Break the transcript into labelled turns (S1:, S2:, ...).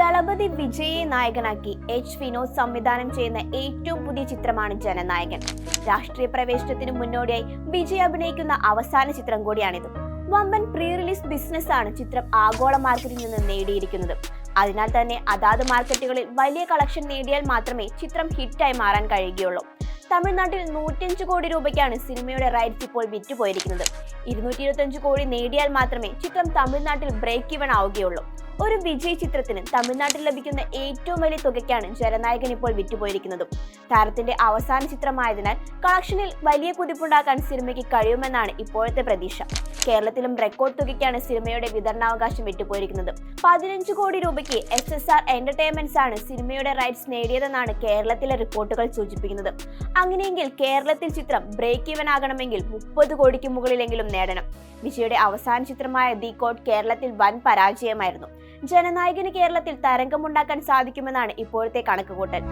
S1: ദളപതി വിജയെ നായകനാക്കി എച്ച് വിനോദ് സംവിധാനം ചെയ്യുന്ന ഏറ്റവും പുതിയ ചിത്രമാണ് ജനനായകൻ. രാഷ്ട്രീയ പ്രവേശനത്തിന് മുന്നോടിയായി വിജയ് അഭിനയിക്കുന്ന അവസാന ചിത്രം കൂടിയാണിത്. വമ്പൻ പ്രീ റിലീസ് ബിസിനസ് ആണ് ചിത്രം ആഗോള മാർക്കറ്റിൽ നിന്ന് നേടിയിരിക്കുന്നത്. അതിനാൽ തന്നെ അതാത് മാർക്കറ്റുകളിൽ വലിയ കളക്ഷൻ നേടിയാൽ മാത്രമേ ചിത്രം ഹിറ്റായി മാറാൻ കഴിയുകയുള്ളൂ. തമിഴ്നാട്ടിൽ നൂറ്റഞ്ച് കോടി രൂപയ്ക്കാണ് സിനിമയുടെ റൈറ്റ്സ് ഇപ്പോൾ വിറ്റുപോയിരിക്കുന്നത്. ഇരുന്നൂറ്റി ഇരുപത്തഞ്ച് കോടി നേടിയാൽ മാത്രമേ ചിത്രം തമിഴ്നാട്ടിൽ ബ്രേക്ക് ഇവൺ ആവുകയുള്ളൂ. ഒരു വിജയ് ചിത്രത്തിന് തമിഴ്നാട്ടിൽ ലഭിക്കുന്ന ഏറ്റവും വലിയ തുകയ്ക്കാണ് ജനനായകൻ ഇപ്പോൾ വിറ്റുപോയിരിക്കുന്നത്. താരത്തിന്റെ അവസാന ചിത്രമായതിനാൽ കളക്ഷനിൽ വലിയ കുതിപ്പുണ്ടാക്കാൻ സിനിമയ്ക്ക് കഴിയുമെന്നാണ് ഇപ്പോഴത്തെ പ്രതീക്ഷ. കേരളത്തിലും റെക്കോർഡ് തുകയ്ക്കാണ് സിനിമയുടെ വിതരണാവകാശം വിട്ടുപോയിരിക്കുന്നത് പതിനഞ്ച് കോടി രൂപയ്ക്ക് എസ് എസ് ആർ എന്റർടൈൻമെന്റ്സ് ആണ് സിനിമയുടെ റൈറ്റ്സ് നേടിയതെന്നാണ് കേരളത്തിലെ റിപ്പോർട്ടുകൾ സൂചിപ്പിക്കുന്നത്. അങ്ങനെയെങ്കിൽ കേരളത്തിൽ ചിത്രം ബ്രേക്ക് ഈവൻ ആകണമെങ്കിൽ മുപ്പത് കോടിക്ക് മുകളിലെങ്കിലും നേടണം. വിജയുടെ അവസാന ചിത്രമായ ദി കോഡ് കേരളത്തിൽ വൻ പരാജയമായിരുന്നു. ജനനായകന് കേരളത്തിൽ തരംഗമുണ്ടാക്കാൻ സാധിക്കുമെന്നാണ് ഇപ്പോഴത്തെ കണക്കുകൂട്ടൽ.